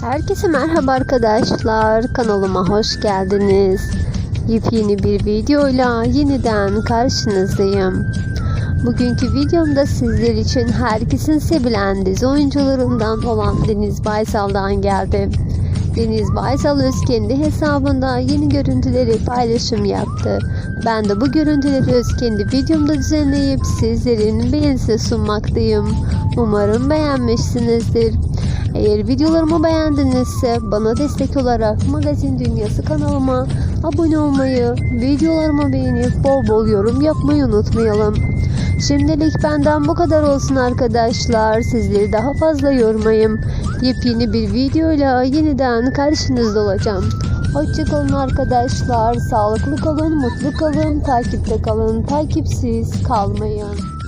Herkese merhaba arkadaşlar. Kanalıma hoş geldiniz. Yepyeni bir videoyla yeniden karşınızdayım. Bugünkü videomda sizler için herkesin sevilen dizi oyuncularından olan Deniz Baysal'dan geldim. Deniz Baysal öz kendi hesabında yeni görüntüleri paylaşım yaptı. Ben de bu görüntüleri öz kendi videomda düzenleyip sizlerin beğenisine sunmaktayım. Umarım beğenmişsinizdir. Eğer videolarımı beğendinizse bana destek olarak Magazin Dünyası kanalıma abone olmayı, videolarımı beğenip bol bol yorum yapmayı unutmayalım. Şimdilik benden bu kadar olsun arkadaşlar. Sizleri daha fazla yormayayım. Yepyeni bir videoyla yeniden karşınızda olacağım. Hoşçakalın arkadaşlar. Sağlıklı kalın, mutlu kalın, takipte kalın, takipsiz kalmayın.